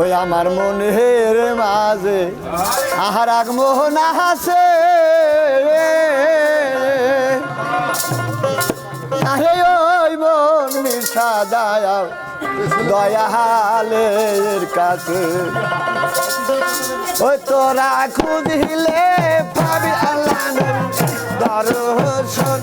ওই আমার মনের মাঝে আহার আগমোহন হাসে আরে ওই মন মিশা দায়া দয়ালের কাছে। ওই তোরা খুঁজিলে পাবি আল্লাহ দর্শন।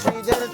বাউল